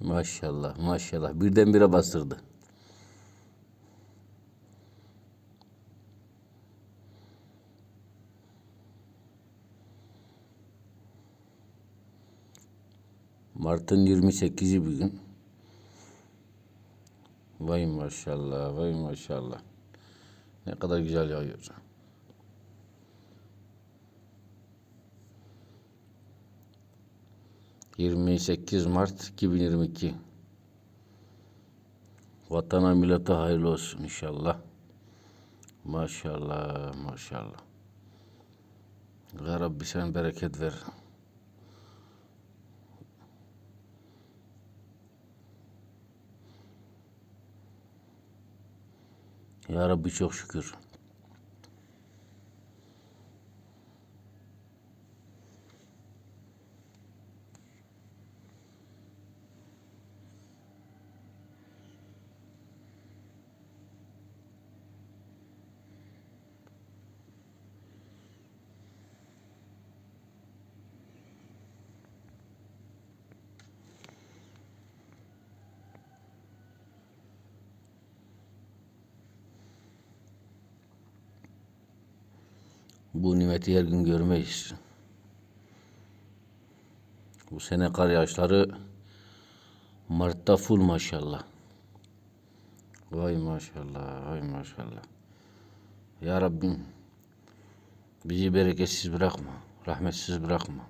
Maşallah maşallah. Birdenbire bastırdı. Mart'ın 28'i bugün. Vay maşallah, vay maşallah. Ne kadar güzel yağıyor. Yirmi sekiz Mart 2022. Vatana millete hayırlı olsun inşallah. Maşallah, maşallah. Ya Rabbi sen bereket ver. Ya Rabbi çok şükür. Bu nimeti her gün görmeyiz. Bu sene kar yağışları Mart'ta full maşallah. Vay maşallah, vay maşallah. Ya Rabbim bizi bereketsiz bırakma, rahmetsiz bırakma.